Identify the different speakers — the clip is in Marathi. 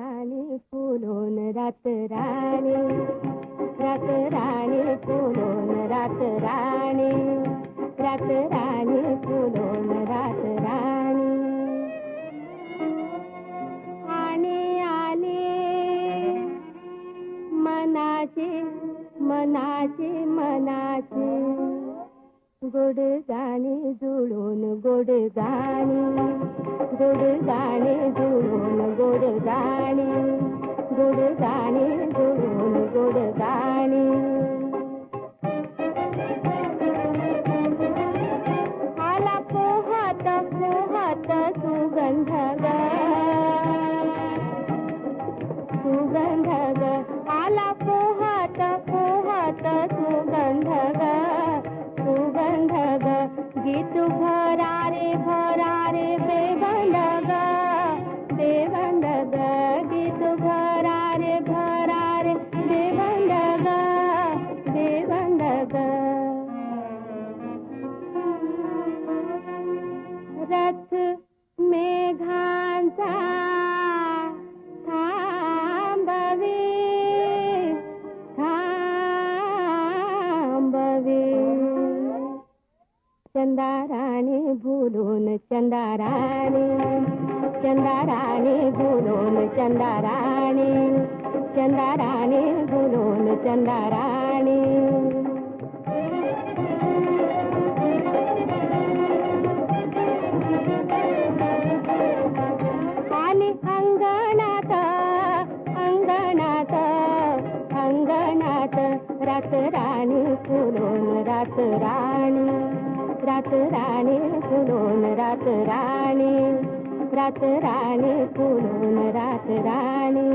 Speaker 1: राणी फुलोन रात राणी रात राणी फुलोन रात राणी रात राणी फुलोन रात राणी. आणि आले मनाचे मनाचे मनाची गुडगा गोडा गुड गा जुडि गोडग गुड गा जन् गुडगा रथ मेघांचा थांबवे थांबवे चंदाराने भूलून चंदाराने चंदाराने भुलून चंदाराने चंदाराने भुलून चंदाराने रात राणी फुलोन रात राणी. रात राणी फुलोन रात राणी. रात राणी फुलोन रात राणी.